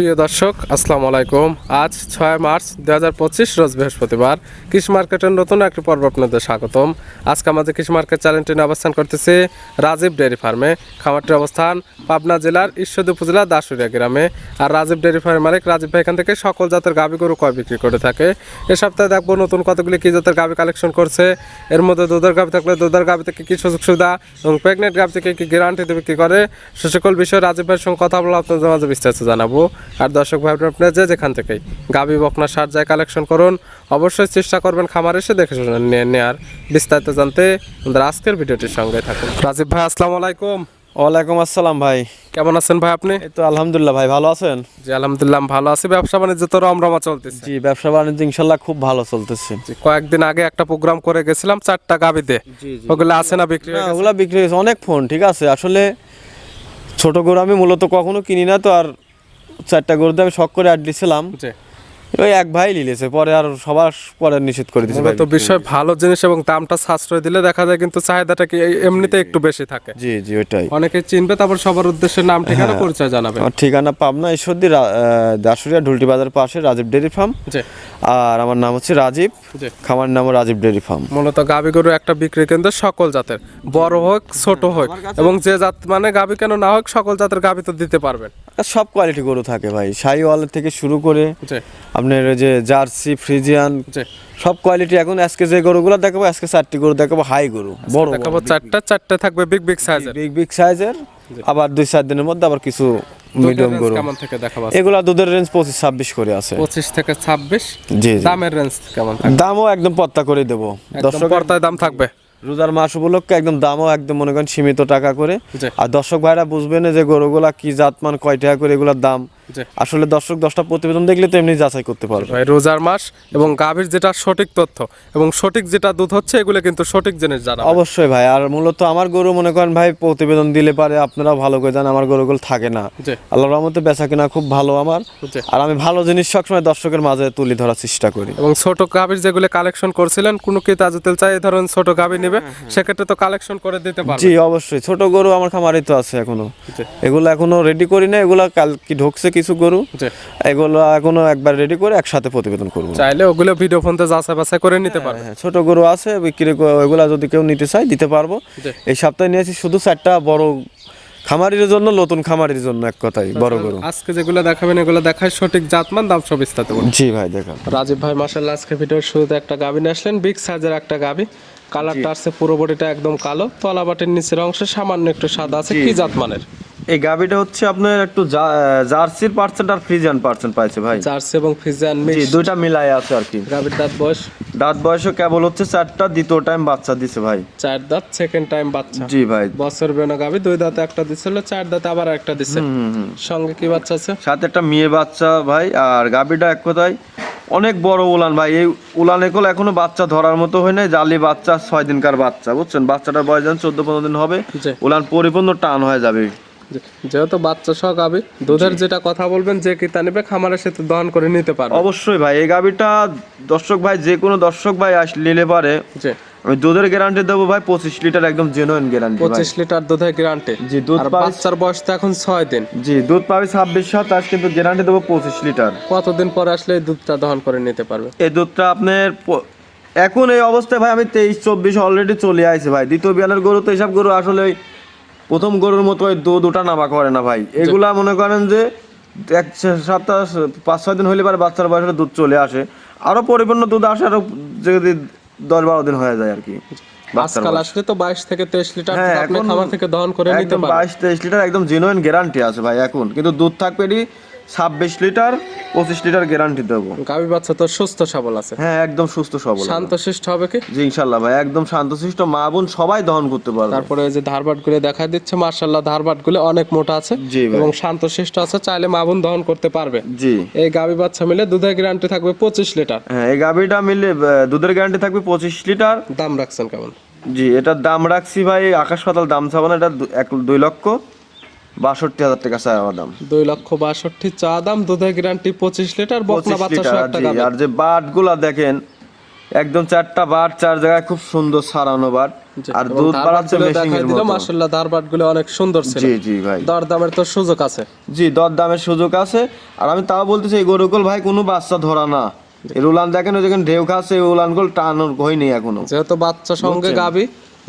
প্রিয় দর্শক, আসসালামু আলাইকুম। আজ ছয় মার্চ দু হাজার পঁচিশ, রোজ বৃহস্পতিবার। কৃষি মার্কেটের নতুন একটি পর্ব আপনাদের স্বাগতম। আজকে আমাদের কৃষি মার্কেট চ্যানেলটি অবস্থান করতেছে রাজীব ডেয়ারি ফার্মে। খামারটির অবস্থান পাবনা জেলার ঈশ্বরদী উপজেলা দাসুরিয়া গ্রামে। আর রাজীব ডেয়ারি ফার্মের মালিক রাজীব ভাই এখান থেকে সকল জাতের গাভী গরু কয় বিক্রি করে থাকে। এ সপ্তাহে দেখব নতুন কতগুলি কি জাতের গাভী কালেকশন করছে। এর মধ্যে দুধের গাভী থাকলে দুধের গাভী থেকে কি সুযোগ সুবিধা এবং প্রেগনেন্ট গাভী থেকে কি গ্যারান্টি দেবে কি করে, সে সকল বিষয়ে রাজীব ভাইয়ের সঙ্গে কথা বলে আপনাদের মাঝে বিস্তারিত জানাব। আর দর্শক ভাই আপনার যে যেখান থেকেই গাভী বকনা সার যায় কালেকশন করুন অবশ্যই চেষ্টা করবেন খামার এসে দেখে শুনে নিয়ে নেওয়ার বিস্তারিত জানতে আমাদের আজকের ভিডিওটির সঙ্গে থাকুন। রাজীব ভাই আসসালামু আলাইকুম। ওয়ালাইকুম আসসালাম ভাই। কেমন আছেন ভাই আপনি? এই তো আলহামদুলিল্লাহ ভাই ভালো আছেন? জি আলহামদুলিল্লাহ ভালো আছি। ব্যবসা বাণিজ্য তো রমরমা চলতেছে। জি ব্যবসা বাণিজ্য ইনশাল্লাহ খুব ভালো চলতেছে। জি, কয়েকদিন আগে একটা প্রোগ্রাম করে গেছিলাম চারটা গাবিতে ওগুলো আছে না বিক্রি হয়ে গেছে? ওগুলা বিক্রি হয়েছে। অনেক ফোন ঠিক আছে? আসলে ছোট গরু আমি মূলত কখনো কিনি না তো আর চারটা গরুতে আমি শখ করে অ্যাড দিছিলাম। ওই এক ভাই লিলেছে পরে আর সবার পরে নিষেধ করে দিয়েছে মূলত বিষয় ভালো জিনিস এবং দামটা সাশ্রয় দিলে দেখা যায় কিন্তু চাহিদাটা কি এমনিতে একটু বেশি থাকে। জি জি ওইটাই। অনেকে চিনবে তারপর সবার উদ্দেশ্যে নাম ঠিকানা হ্যাঁ। পরিচয় জানাবে। ঠিকানা পাবনা ঈশ্বরদী দাসুরিয়া ঢুলটি বাজার পাশে রাজীব ডেয়ারি ফার্ম। জি। আর আমার নাম হচ্ছে রাজীব। খামার নাম রাজীব ডেয়ারি ফার্ম। মূলত গাভী গরু একটা বিক্রি কেন্দ্র সকল জাতের। বড় হোক ছোট হোক এবং যে জাত মানে গাভী কেন না হোক সকল জাতের গাভী তো দিতে পারবেন। সব কোয়ালিটি গরু থাকে ভাই। শাহিওয়ালের থেকে শুরু করে আপনার ওই যে জার্সি ফ্রিজিয়ান সব কোয়ালিটি এখন আজকে যে গরুগুলো দেখাবো আজকে চারটি গরু দেখাবো হাই গরু বড় দেখাবো চারটা চারটে থাকবে বিগ বিগ সাইজের বিগ বিগ সাইজের আবার দুই চার দিনের মধ্যে আবার কিছু মিডিয়াম গরু। কেমন থেকে দেখাবো এগুলা দুধের রেঞ্জ পঁচিশ ছাব্বিশ করে আছে। পঁচিশ থেকে ছাব্বিশ? জি দামের রেঞ্জ কেমন দামও একদম পত্তা করে দেবো। দর্শক পর্দায় দাম থাকবে? রোজার মাস উপলক্ষে একদম দামও একদম মনে করেন সীমিত টাকা করে। আর দর্শক ভাইরা বুঝবেন যে গরুগুলা কি জাতমান কয় টাকা করে এগুলোর দাম। আসলে দর্শক দশটা প্রতিবেদন দেখলে তো এমনি যাচাই করতে পারবে। ভাই রোজার মাস এবং গাভীর যেটা সঠিক তথ্য এবং সঠিক যেটা দুধ হচ্ছে এগুলো কিন্তু সঠিক জিনিস জানা। অবশ্যই ভাই আর মূলত আমার গরু মনে করেন ভাই প্রতিবেদন দিলে পারে আপনারা ভালো করে জানেন আমার গরুগুলো থাকে না। আল্লাহর রহমতে বেচা কিনা খুব ভালো আমার। আর আমি ভালো জিনিস সবসময় দর্শকের মাঝে তুলে ধরার চেষ্টা করি। এবং ছোট গাভীর যেগুলো কালেকশন করছিলেন কোনো কি তাজুতেল চাই এই ধরনের ছোট গাভী নেবে সেক্ষেত্রে তো কালেকশন করে দিতে পারবে। জি অবশ্যই। ছোট গরু আমার খামারে তো আছে এখনও। এগুলো এখনও রেডি করি না এগুলো কাল কি ঢুকছে কিছু গরু এগুলো এখনও একবার রেডি করে একসাথে প্রতিবেদন করব। চাইলে ওগুলো ভিডিও ফোনতে যাচাই বাছাই করে নিতে পারবে। হ্যাঁ ছোট গরু আছে বিক্রি করে ওইগুলা যদি কেউ নিতে চায় দিতে পারব। এই সপ্তাহে নিয়েছি শুধু চারটা বড় খামারির জন্য নতুন খামারির জন্য এক কথাই বড় গরু। আজকে যেগুলো দেখাবেন এগুলো দেখায় সঠিক জাতমান দাম সব বিস্তারিত বলুন। জি ভাই দেখান। রাজীব ভাই মাসাল্লাহ আজকে ভিডিওর শুরুতে একটা গাভী নিয়ে আসলেন বিগ সাইজের একটা গাভী। কালারটা আছে পুরো বডিটা একদম কালো। তলা বাটির নিচের অংশে সামান্য একটু সাদা আছে কি জাত মানের এই গাবিটা হচ্ছে আপনার একটু জার্সির পার্সেন্ট আর ফ্রিজিয়ান পার্সেন্ট পাইছে ভাই। জার্সি এবং ফিজিয়ান জি মিক্স দুইটা মিলাই আছে আর কি। গাভীর দাঁত বয়স? দাঁত বয়সও কেবল হচ্ছে চারটা দ্বিতীয় টাইম বাচ্চা দিছে ভাই। চার দাঁত সেকেন্ড টাইম বাচ্চা। জি ভাই। বছর বেনা গাভী দুই দাঁতে একটা দিছিল চার দাঁতে আবার একটা দিছে। সঙ্গে কি বাচ্চা আছে? সাথে একটা মেয়ে বাচ্চা ভাই আর গাবিটা এক কথায় অনেক বড় উলান ভাই। এই উলান একল এখনও বাচ্চা ধরার মতো হয় নাই জালি বাচ্চা ছয় দিনকার বাচ্চা বুঝছেন? বাচ্চাটার বয়স যখন চোদ্দ পনেরো দিন হবে উলান পরিপূর্ণ টান হয়ে যাবে। যেহেতু বাচ্চা সহ গাভী দুধের যেটা কথা বলবেন যে কিতা নেবে খামারের সাথে দহন করে নিতে পারবে। অবশ্যই ভাই এই গাবিটা দর্শক ভাই যে কোনো দর্শক ভাই আস নিলে পারে। আমি দুধের গ্যারান্টি দেবো ভাই পঁচিশ লিটার একদম জেনুইন গ্যারান্টি পঁচিশ লিটার দুধের গ্যারান্টি জি দুধ বাচ্চার বয়স তো এখন ছয় দিন। জি দুধ পাবে ছাব্বিশ সাতাশ কিন্তু গ্যারান্টি দেবো পঁচিশ লিটার। কতদিন পরে আসলে এই দুধটা দহন করে নিতে পারবে? এই দুধটা আপনার এখন এই অবস্থায় ভাই আমি তেইশ চব্বিশ অলরেডি চলে আইছে ভাই। দ্বিতীয় বিয়ানের গরু তো এইসব গরু আসলে প্রথম গরুর মতো ওই দু দুটা নামা করে না ভাই। এগুলা মনে করেন যে এক সপ্তাহ পাঁচ ছয় দিন হইলে পরে বাচ্চার বয়সে দুধ চলে আসে। আরও পরিপূর্ণ দুধ আসে আরও যদি দশ বারো দিন হয়ে যায় আর কি। বাচ্চার আজকাল আসলে তো বাইশ থেকে তেইশ লিটার হ্যাঁ, আপনি এখন থেকে দহন করে নিতে একদম পারবেন বাইশ তেইশ লিটার একদম জেনুইন গ্যারান্টি আছে ভাই এখন। কিন্তু দুধ থাকবে ছাব্বিশ লিটার পঁচিশ লিটার গ্যারান্টি দেবো। গাভী বাচ্চা তো সুস্থ সবল আছে। হ্যাঁ একদম সুস্থ সবল শান্ত শিষ্ট হবে কি? জি ইনশাল্লাহ ভাই একদম শান্তশিষ্ট মা বোন সবাই দহন করতে পারবে। তারপরে ওই যে ধারবাটগুলো দেখা দিচ্ছে মার্শাল্লাহ ধারবাটগুলো অনেক মোটা আছে জি। এবং শান্ত শিষ্ট আছে চাইলে মাবুন দহন করতে পারবে। জি। এই গাভী বাচ্চা মিলে দুধের গ্যারান্টি থাকবে পঁচিশ লিটার। হ্যাঁ এই গাভিটা মিলে দুধের গ্যারান্টি থাকবে পঁচিশ লিটার। দাম রাখছেন কেমন? জি এটার দাম রাখছি ভাই আকাশ পাতাল দাম চাবো এটা এক দুই লক্ষ। বাষট্টি হাজার টাকা দাম। দুই লক্ষ বাষট্টি চা দাম দুধের গ্যারান্টি পঁচিশ লিটার বকনা বাচ্চা আর যে বাট দেখেন একদম চারটা বার চার জায়গায় খুব সুন্দর সারানো জি, আর দুধ বাড়াচ্ছে মেশিং এর মতো। মাশাআল্লাহ অনেক সুন্দর ছিল। জি জি ভাই। দর দামের তো সুযোগ আছে। জি দর দামের সুযোগ আছে। আর আমি তাও বলতেছি এই গরুগুল ভাই কোনো বাচ্চা ধরা না। উলান দেখেন ওই যেখানে ঢেউ খাচ্ছে উলানগুলো টানোর হয়নি এখনও। যেহেতু বাচ্চা সঙ্গে গাবি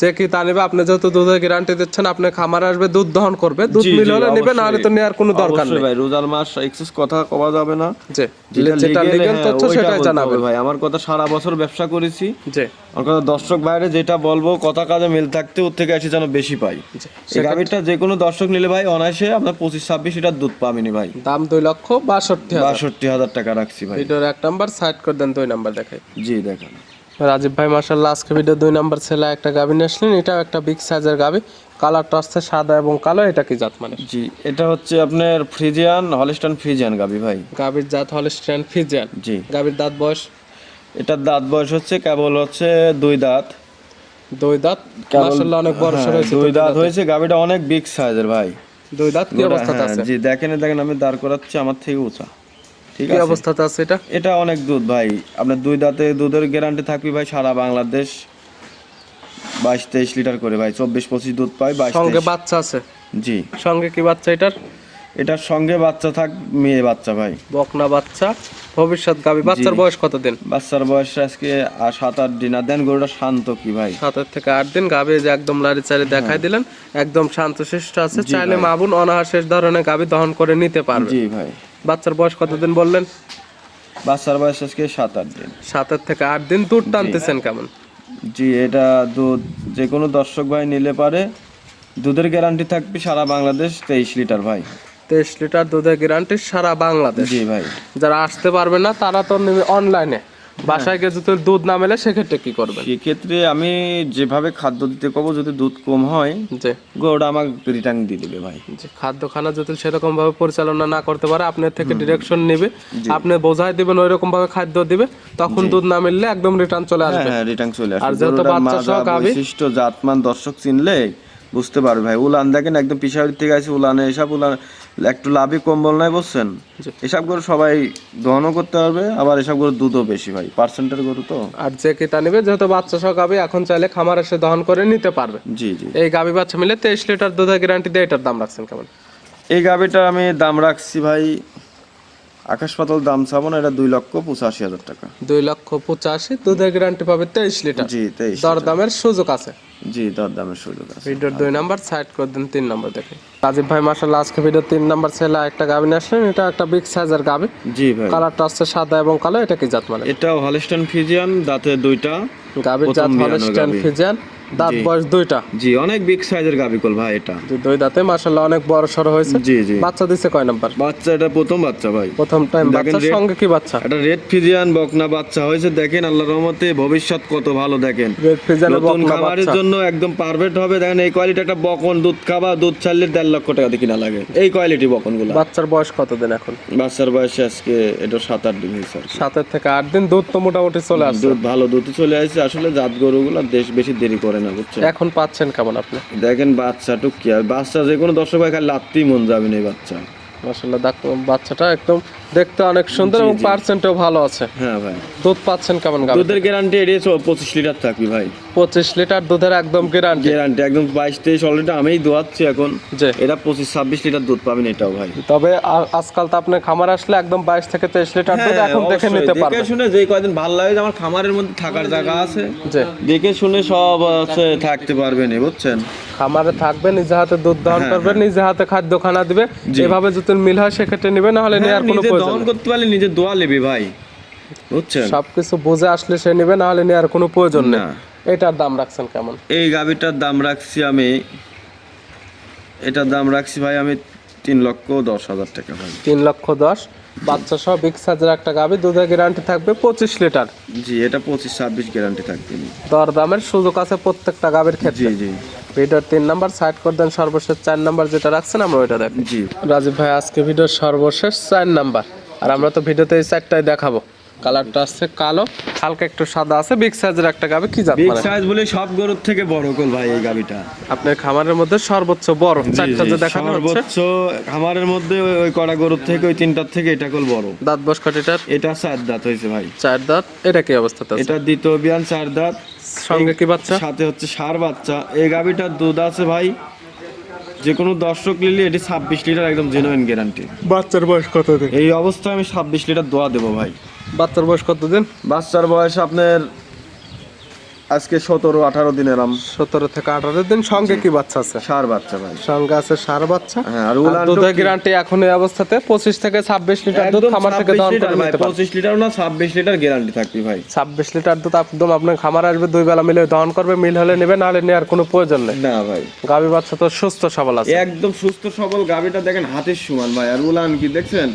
যে কি তা নেবে? আপনি যেহেতু দুধের গ্যারান্টি দিচ্ছেন আপনি খামার আসবে দুধ দহন করবে। দুধ মিলে হলে নেবে না হলে তো। নেওয়ার কোনো দরকার নেই। ভাই রোজার মাস এক্সেস কথা কওয়া যাবে না। জি যেটা হ্যাঁ, তথ্য ওইটা সেটাই জানাবেন। ভাই। আমার কথা সারা বছর ব্যবসা করেছি। জি। আমার কথা দর্শক বাইরে যেটা বলব কথা কাজে মিল থাকতে ওর থেকে এসে যেন বেশি পাই। এই গাভীরটা যে কোনো দর্শক নিলে ভাই অনায়াসে আপনার পঁচিশ ছাব্বিশ লিটার দুধ পাবেনি ভাই। দাম দুই লক্ষ বাষট্টি বাষট্টি হাজার টাকা রাখছি ভাই। ভিডিওর এক নাম্বার সাইড করে দেন দুই নাম্বার দেখাই। জি দেখেন। রাজীব ভাই মার্শাল্লাহ আজকে ভিডিও দুই নাম্বার ছেলে একটা গাবি নিয়ে আসলেন। এটাও একটা বিগ সাইজের গাবি কালারটা আসছে সাদা এবং কালো এটা কি জাত মানে? জি এটা হচ্ছে আপনার ফ্রিজিয়ান হলিস্টান ফ্রিজিয়ান গাভী ভাই। গাবির জাত হলে ফ্রিজিয়ান। জি। গাবির দাঁত বয়স? এটার দাঁত বয়স হচ্ছে কেবল হচ্ছে দুই দাঁত। দুই দাঁত? মার্শাল্লাহ অনেক বড় হ্যাঁ, হয়েছে দুই দাঁত হয়েছে গাভীটা অনেক বিগ সাইজের ভাই। দুই দাঁত কি অবস্থাতে হ্যাঁ, আছে? জি দেখেন দেখেন আমি দাঁড় করাচ্ছি আমার থেকে উঁচা। ঠিক কি আছে। অবস্থাতে আছে এটা? এটা অনেক দুধ ভাই। আপনার দুই দাঁতে দুধের গ্যারান্টি থাকবে ভাই সারা বাংলাদেশ বাইশ তেইশ লিটার করে ভাই চব্বিশ পঁচিশ দুধ পাই বাইশ সঙ্গে বাচ্চা আছে? জি। সঙ্গে কি বাচ্চা এটার? এটার সঙ্গে বাচ্চা থাক মেয়ে বাচ্চা ভাই। বকনা বাচ্চা ভবিষ্যৎ গাবি বাচ্চার বয়স কত দিন বাচ্চার বয়স আজকে আর সাত আট দিন। আর দেন গরুটা শান্ত কি ভাই? সাতের থেকে আট দিন গাবি যে একদম লারি চারি দেখাই দিলেন একদম শান্তশিষ্ট আছে। চাইলে মা বোন অনাহার শেষ ধরনের গাবি দহন করে নিতে পারবে। জি ভাই। বাচ্চার বয়স কতদিন বললেন? বাচ্চার বয়স আজকে সাত আট দিন। সাত আট থেকে আট দিন দুধ টানতেছেন কেমন? জি এটা দুধ যে কোনো দর্শক ভাই নিলে পারে। দুধের গ্যারান্টি থাকবে সারা বাংলাদেশ তেইশ লিটার ভাই। তেইশ লিটার দুধের গ্যারান্টি সারা বাংলাদেশ। জি ভাই। যারা আসতে পারবে না তারা তো নেবে অনলাইনে বাসায় গিয়ে যদি দুধ না মেলে সেক্ষেত্রে কি করবেন? সেক্ষেত্রে আমি যেভাবে খাদ্য দিতে কব যদি দুধ কম হয় যে গরুটা আমাকে রিটার্ন দিয়ে দেবে ভাই। যে খাদ্যখানা যদি সেরকম ভাবে পরিচালনা না করতে পারে আপনার থেকে ডিরেকশন নেবে। আপনি বোঝাই দিবেন ওই রকম ভাবে খাদ্য দিবে। তখন দুধ না মিললে একদম রিটার্ন চলে আসবে। হ্যাঁ রিটার্ন চলে আসবে। আর যেহেতু বাচ্চা সহ গাভী- বৈশিষ্ট্য জাতমান দর্শক চিনলে বুঝতে পারবে ভাই। উলান দেখেন একদম পিসাবির থেকে আছে উলানে এসব উলান একটু লাভই কম্বল নাই বলছেন এসব গরু সবাই দহনও করতে পারবে আবার এসব গরু দুধও বেশি ভাই পার্সেন্টের গরু তো। আর যে কিটা নেবে যেহেতু বাচ্চা সহ গাবি এখন চাইলে খামার এসে দহন করে নিতে পারবে। জি জি। এই গাবি বাচ্চা মিলে তেইশ লিটার দুধের গ্যারান্টি দিয়ে এটার দাম রাখছেন কেমন? এই গাভিটার আমি দাম রাখছি ভাই আকাশ পাতাল দাম চাবো এটা দুই লক্ষ পঁচাশি হাজার টাকা। দুই লক্ষ পঁচাশি দুধের গ্যারান্টি পাবে তেইশ লিটার। জি তেইশ দর দামের সুযোগ আছে। জি দর দামের সুযোগ আছে। ভিডিওর দুই নাম্বার সাইড করে দিন তিন নাম্বার দেখে। রাজীব ভাই মাসাল্লাহ আজকে ভিডিও তিন নাম্বার ছেলে একটা গাবি আসলেন এটা একটা বিগ সাইজের গাবি। জি ভাই। কালারটা আসছে সাদা এবং কালো এটা কি জাত মানে? এটাও হলিস্টান ফিজিয়ান দাঁতে দুইটা। গাবির জাত বিয়ানো ফিজিয়ান দাঁত বয়স দুইটা। জি অনেক বিগ সাইজের গাভিকল ভাই এটা। দুই দাঁতে মাসাল্লাহ অনেক বড় সড়ো হয়েছে। জি জি। বাচ্চা দিছে কয় নাম্বার? বাচ্চা এটা প্রথম বাচ্চা ভাই। প্রথম টাইম বাচ্চার সঙ্গে কি বাচ্চা? এটা রেড ফিজিয়ান বকনা বাচ্চা হয়েছে দেখেন আল্লাহর রহমতে ভবিষ্যৎ কত ভালো দেখেন। রেড ফিজিয়ানের নতুন বকনা বাচ্চা। জন্য একদম পারফেক্ট হবে। দেখেন এই কোয়ালিটি একটা বকন দুধ খাবা দুধ ছাড়লে দেড় লক্ষ টাকা দিয়ে কিনা লাগে। এই কোয়ালিটি বকনগুলা বাচ্চার বয়স কতদিন এখন? বাচ্চার বয়সে আজকে এটা সাত আট দিন হয়েছে সাতের থেকে আট দিন দুধ তো মোটামুটি চলে আসছে। দুধ ভালো দুধ চলে আসছে। আসলে জাত গরুগুলো দেশ বেশি দেরি করে না বুঝছেন? এখন পাচ্ছেন কেমন আপনি? দেখেন বাচ্চাটুক কি আর বাচ্চা যে কোনো দর্শক ভাই খালি লাত্তি মন যাবে না এই বাচ্চা। দেখো বাচ্চাটা একদম দেখতে অনেক সুন্দর এবং পার্সেন্টও ভালো আছে। হ্যাঁ ভাই। দুধ পাচ্ছেন কেমন দুধের গ্যারান্টি এড়িয়ে পঁচিশ লিটার থাকবি ভাই। পঁচিশ লিটার দুধের একদম গ্যারান্টি গ্যারান্টি একদম বাইশ তেইশ অলরেডি আমিই দোয়াচ্ছি এখন। এটা পঁচিশ ছাব্বিশ লিটার দুধ পাবেন এটাও ভাই। তবে আজকাল তো আপনার খামার আসলে একদম বাইশ থেকে তেইশ লিটার দুধ হ্যাঁ, এখন দেখে। নিতে দেখে শুনে যে কয়দিন ভালো লাগে আমার খামারের মধ্যে থাকার জায়গা আছে। দেখে শুনে সব আছে থাকতে পারবেন বুঝছেন? খামারে থাকবে নিজে হাতে দুধ হ্যাঁ, দহন করবে নিজে হাতে খাদ্য খানা দিবে এভাবে যদি মিল হয় সেক্ষেত্রে নিবে না হলে নেওয়ার কোনো প্রয়োজন করতে পারলে নিজে দোয়া নেবে ভাই বুঝছেন? সবকিছু বুঝে আসলে সে নিবে না হলে নেওয়ার কোনো প্রয়োজন না। এটার দাম রাখছেন কেমন? এই গাভিটার দাম রাখছি আমি এটার দাম রাখছি ভাই আমি তিন লক্ষ দশ হাজার টাকা ভাই। তিন লক্ষ দশ। বাচ্চা সহ বিগ সাইজের একটা গাবি দুধের গ্যারান্টি থাকবে পঁচিশ লিটার। জি এটা পঁচিশ ছাব্বিশ গ্যারান্টি থাকবে। দর দামের সুযোগ আছে প্রত্যেকটা গাবির জি ক্ষেত্রে। জি। ভিডিওর তিন নাম্বার সাইড করে দেন সর্বশেষ চার নাম্বার যেটা রাখছেন আমরা ওইটা দেখি জি। রাজীব ভাই আজকে ভিডিওর সর্বশেষ চার নাম্বার। আর আমরা তো ভিডিওতে এই চারটাই দেখাবো। কালারটা আসছে কালো হালকা একটু সাদা আছে বিগ সাইজের একটা গাবে কি জাত বিগ সাইজ বলে সব গরুর থেকে বড় কোল ভাই এই গাবিটা। আপনার খামারের মধ্যে সর্বোচ্চ বড় চারটা যে দেখানো হচ্ছে। সর্বোচ্চ খামারের মধ্যে ওই- কড়া গরুর থেকে ওই তিনটার থেকে এটা কোল বড়। দাঁত বস কটিটার এটা চার দাঁত হয়েছে ভাই। চার দাঁত এটা কি অবস্থাতে আছে? এটা দ্বিতীয় বিয়ান চার দাঁত। সঙ্গে কি বাচ্চা? সাথে হচ্ছে সার বাচ্চা। এই গাবিটার দুধ আছে ভাই যে কোনো দর্শক নিলে এটি ছাব্বিশ লিটার একদম জেনুইন গ্যারান্টি বাচ্চার বয়স কত দিন? এই অবস্থায় আমি ছাব্বিশ লিটার দোয়া দেবো ভাই। বাচ্চার বয়স কত দিন? বাচ্চার বয়স আপনার আজকে সতেরো আঠারো দিনের আম। সতেরো থেকে আঠারো দিন সঙ্গে কি বাচ্চা আছে? সার বাচ্চা ভাই। সঙ্গে আছে সার বাচ্চা? হ্যাঁ আর আর দুধের গ্যারান্টি এখন এই অবস্থাতে পঁচিশ থেকে ছাব্বিশ লিটার দুধ খামার থেকে 26 দহন করে নিতে পঁচিশ লিটার না ছাব্বিশ লিটার গ্যারান্টি থাকবে ভাই। ছাব্বিশ লিটার দুধ একদম আপনার খামার আসবে দুই বেলা মিলে দহন করবে মিল হলে নেবে নাহলে নেওয়ার কোনো প্রয়োজন নেই। না ভাই। গাভী বাচ্চা তো সুস্থ সবল আছে। একদম সুস্থ সবল গাবিটা দেখেন হাতের সমান ভাই আর উলান কি দেখছেন?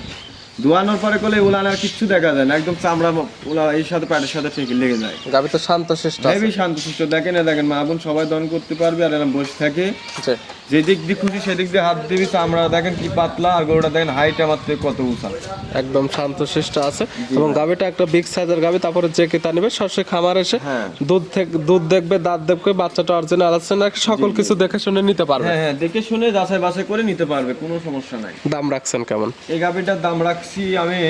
ধোয়ানোর পরে করলে উলান আর কিচ্ছু দেখা যায় না একদম চামড়া উলা এর সাথে প্যাটের সাথে ঠিক লেগে যায়। গাভী তো শান্ত শিষ্ট হেবি শান্ত সুস্থ দেখেন না দেখেন মা বোন সবাই দন করতে পারবে আর এরকম বসে থাকে। জি। যে দিক দিয়ে খুশি সেদিক দিয়ে হাত দিবি চামড়া দেখেন কি পাতলা আর গরুটা দেখেন হাইট আমার থেকে কত উঁচা। একদম শান্ত শিষ্ট আছে। এবং গাভীটা একটা বিগ সাইজের গাভী তারপরে যে কেতা নেবে সরাসরি খামার এসে হ্যাঁ। দুধ থেকে দুধ দেখবে দাঁত দেখবে বাচ্চাটা অরিজিনাল আছে না সকল কিছু দেখে শুনে নিতে পারবে। হ্যাঁ হ্যাঁ দেখে শুনে যাচাই বাছাই করে নিতে পারবে কোনো সমস্যা নাই। দাম রাখছেন কেমন? এই গাভিটার দাম রাখছি আমি।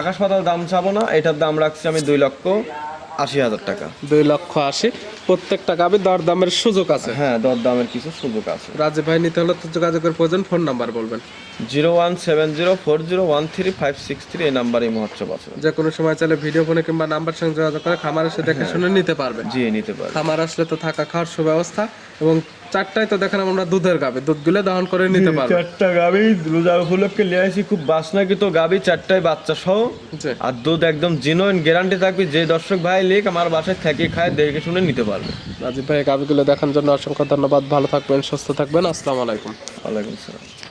আকাশ পাতাল দাম চাবো না এটার দাম রাখছি আমি দুই লক্ষ। আশি হাজার টাকা। দুই লক্ষ আশি। প্রত্যেকটা গাভী দর দামের সুযোগ আছে। হ্যাঁ দর দামের কিছু সুযোগ আছে। রাজীব ভাই নিতে হলে তো যোগাযোগের প্রয়োজন ফোন নাম্বার বলবেন। Zero one seven zero four zero one three five six three এই নাম্বার মহোৎসব আছে। যে কোনো সময় চাইলে ভিডিও ফোনে কিংবা নাম্বার সঙ্গে যোগাযোগ করে খামার এসে দেখে শুনে নিতে পারবে। জি নিতে পারবে। খামার আসলে তো থাকা খাওয়ার সুব্যবস্থা এবং চারটায় তো দেখেন আমরা দুধের গাবে দুধগুলো দহন করে নিতে পারবে। চারটা গাভি রোজা উপলক্ষে নিয়ে আসি খুব বাসনা কিন্তু গাভি চারটায় বাচ্চা সহ। আর দুধ একদম জিনোইন গ্যারান্টি থাকবে যে দর্শক ভাই লিখ আমার বাসায় থেকে খায় দেখে শুনে নিতে পারবে। রাজীব ভাই কাবিগুলো দেখার জন্য অসংখ্য ধন্যবাদ। ভালো থাকবেন সুস্থ থাকবেন। আসসালামু আলাইকুম। ওয়ালাইকুম সালাম